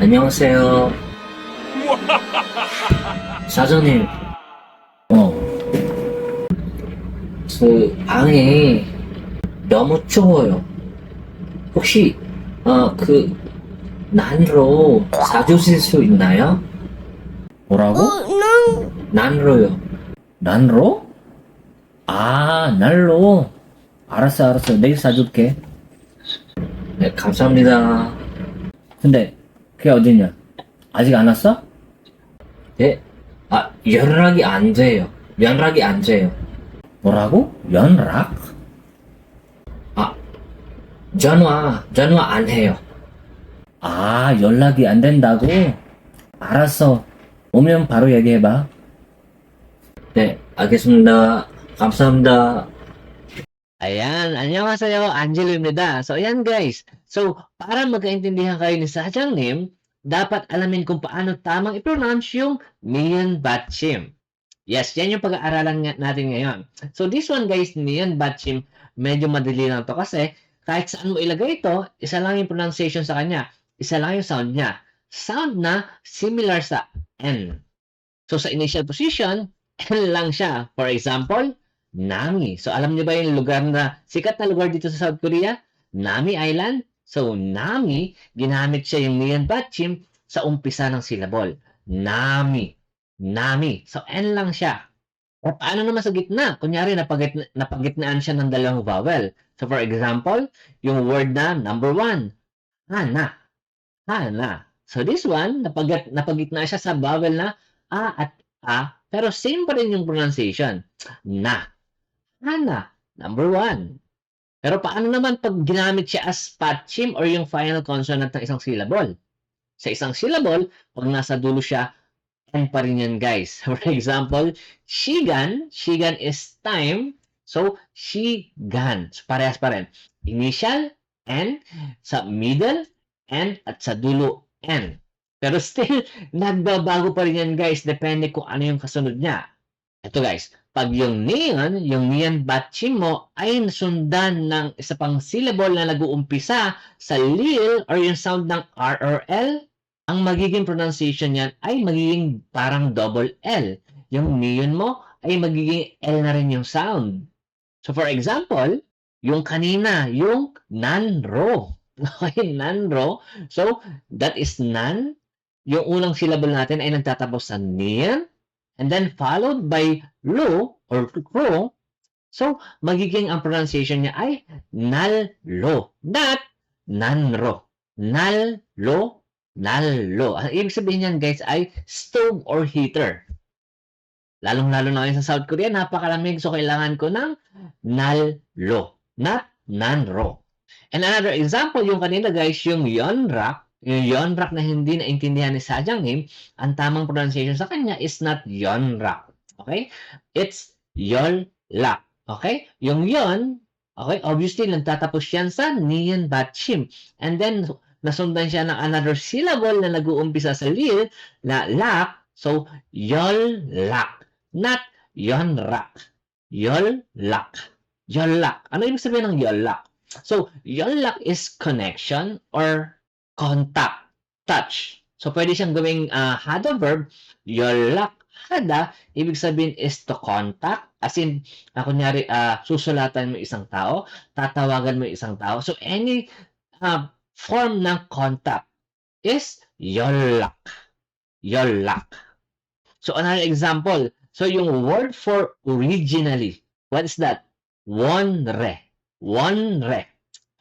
안녕하세요. 사장님, 어, 그 방에 너무 추워요. 혹시, 어, 그, 난로 사주실 수 있나요? 뭐라고? 난로요. 난로? 아, 난로. 알았어, 알았어. 내일 사줄게. 네, 감사합니다. 근데, 그게 어디냐? 아직 안 왔어? 네? 아, 연락이 안 돼요. 연락이 안 돼요. 뭐라고? 연락? 아, 전화, 전화 안 해요. 아, 연락이 안 된다고? 알았어. 오면 바로 얘기해봐. 네, 알겠습니다. 감사합니다. Ayan, 안녕하세요. Angelo입니다. So, ayan guys. So, para magkaintindihan kayo ni Sajang Nim, dapat alamin kung paano tamang i-pronounce yung Neon Batchim. Yes, yan yung pag-aaralan nga- natin ngayon. So, this one guys, Neon Batchim, medyo madali lang to kasi kahit saan mo ilagay ito, isa lang yung pronunciation sa kanya. Isa lang yung sound niya. Sound na similar sa N. So, sa initial position, N lang siya. For example, Nami. So, alam niyo ba yung lugar na, sikat na lugar dito sa South Korea? Nami Island. So, Nami, ginamit siya yung Neon Batchim sa umpisa ng syllable. Nami. Nami. So, N lang siya. O paano naman sa gitna? Kunyari, napagit, napagitnaan siya ng dalawang vowel. So, for example, yung word na number one. Hana. Hana. So, this one, napagit, napagitna siya sa vowel na A at A, pero same pa rin yung pronunciation. Na. Hana, number one. Pero paano naman pag ginamit siya as patchim or yung final consonant ng isang syllable? Sa isang syllable, pag nasa dulo siya, N pa rin yan, guys. For example, shigan, shigan is time, so shigan. So, parehas pa rin. Initial, N, sa middle, N, at sa dulo, N. Pero still, nagbabago pa rin yan, guys, depende kung ano yung kasunod niya. Ito, guys, pag yung neon, yung neon batching mo ay nasundan ng isa pang syllable na nag-uumpisa sa lil or yung sound ng R or L, ang magiging pronunciation niyan ay magiging parang double L. Yung neon mo ay magiging L na rin yung sound. So for example, yung kanina, yung nanro. Okay, nanro. So that is nan. Yung unang syllable natin ay nagtatapos sa neon and then followed by lo or ro. So, magiging ang pronunciation niya ay nal-lo, not nanro. Nal-lo, nal-lo. Ang ibig sabihin niyan, guys, ay stove or heater. Lalong-lalo na ngayon sa South Korea, napakalamig, so kailangan ko ng nal-lo, not nanro. And another example, yung kanina, guys, yung yonrak, yung yonrak na hindi naintindihan ni Sajang Him, ang tamang pronunciation sa kanya is not yonrak. Okay? It's yolak. Okay? Yung yon, okay, obviously, nagtatapos yan sa niyan batchim. And then, nasundan siya ng another syllable na nag-uumpisa sa lil, na lak, so, yolak. Not yonrak. Yolak. Yolak. Ano ibig sabihin ng yolak? So, yolak is connection or contact, touch. So, pwede siyang gawing uh, hada verb. Yolak hada, ibig sabihin is to contact. As in, uh, kunyari, uh, susulatan mo isang tao, tatawagan mo isang tao. So, any uh, form ng contact is yolak. Yolak. So, another example. So, yung word for originally, what is that? Wonre. Wonre.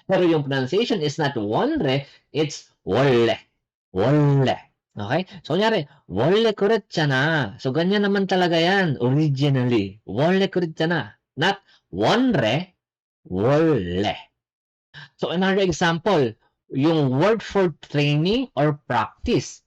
Pero yung pronunciation is not wonre, it's wolle. Wolle. Okay? So, kunyari, wolle kuretsyana. So, ganyan naman talaga yan, originally. Wolle kuretsyana. Not wonre, wolle. So, another example, yung word for training or practice.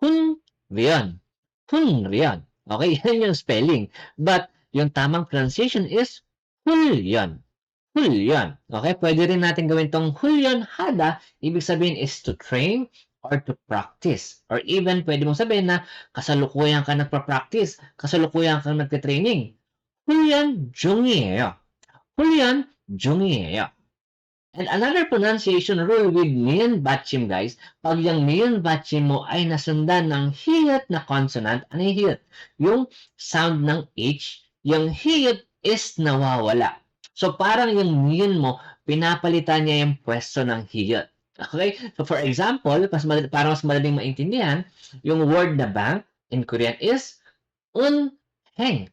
Hun riyan. Hun riyan. Okay? Yan yung spelling. But, yung tamang pronunciation is hulyan. Hulyan. Okay? Pwede rin natin gawin tong hulyan hada. Ibig sabihin is to train or to practice. Or even, pwede mong sabihin na kasalukuyan ka nagpa-practice. Kasalukuyan ka nagte-training. Hulyan 중이에요. Hulyan 중이에요. And another pronunciation rule with Mian Batchim, guys, pag yung Mian Batchim mo ay nasundan ng hiyat na consonant, ano yung hiyat? Yung sound ng H, yung hiyat is nawawala. So, parang yung Mian mo, pinapalitan niya yung pwesto ng hiyat. Okay? So, for example, mas madali, para mas madaling maintindihan, yung word na bank in Korean is unheng.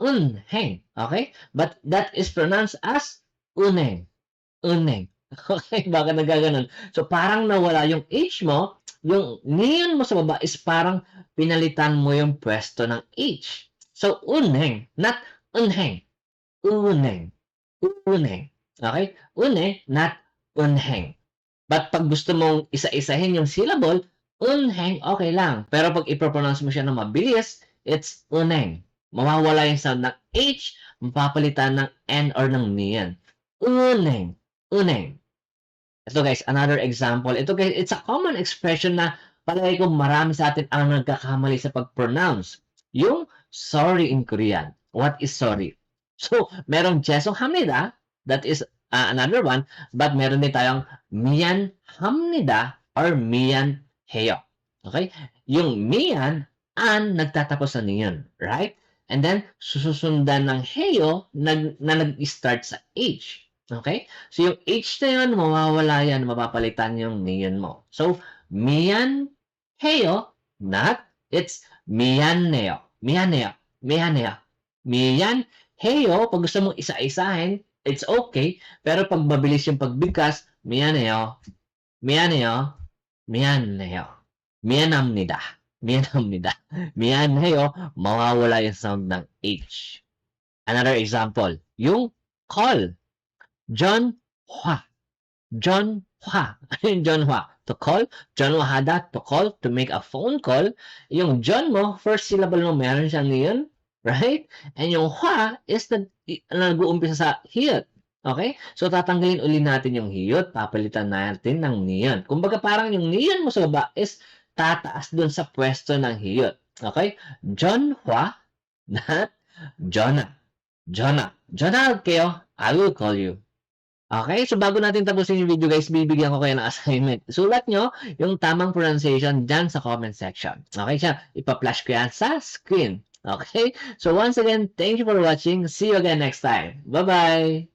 Unheng. Okay? But that is pronounced as uneng. Uneng. Okay? Bakit nagaganon? So, parang nawala yung H mo, yung niyan mo sa baba is parang pinalitan mo yung pwesto ng H. So, uneng, not unheng. Uneng. Uneng. Okay? Uneng, not unheng. But pag gusto mong isa-isahin yung syllable, unheng, okay lang. Pero pag ipropronounce mo siya ng mabilis, it's uneng. Mawawala yung sound ng H, mapapalitan ng N or ng niyan. Uneng. Uneng. Ito guys, another example. Ito guys, it's a common expression na palagay ko marami sa atin ang nagkakamali sa pag-pronounce. Yung sorry in Korean. What is sorry? So, merong jesong hamnida, that is uh, another one, but meron din tayong miyan hamnida or miyan heyo. Okay? Yung miyan, an nagtatapos na niyan. Right? And then, susundan ng heyo nag, na nag-start sa H. Okay? So, yung H na yun, mawawala yan, mapapalitan yung niyan mo. So, miyan heyo, not, it's miyaneo. Miyaneo. Miyaneo. Miyan heyo, pag gusto mong isa-isahin, it's okay. Pero pag mabilis yung pagbigkas, miyaneo, miyaneo, miyaneo, miyanamnida, miyanamnida, miyaneo, mawawala yung sound ng H. Another example, yung call. John Hua. John Hua. Ano John Hua? To call. John Wahada, to call, to make a phone call. Yung John mo, first syllable mo, meron siyang niyon. Right? And yung Hua is nag, nag-uumpisa sa hiyot. Okay? So, tatanggalin uli natin yung hiyot, papalitan natin ng niyon. Kumbaga, parang yung niyon mo sa baba is tataas dun sa pwesto ng hiyot. Okay? John Hua, not Jonah. Jonah. Jonah kayo, I will call you. Okay, so bago natin tapusin yung video guys, bibigyan ko kayo ng assignment. Sulat nyo yung tamang pronunciation dyan sa comment section. Okay siya, ipa-flash ko yan sa screen. Okay, so once again, thank you for watching. See you again next time. Bye-bye!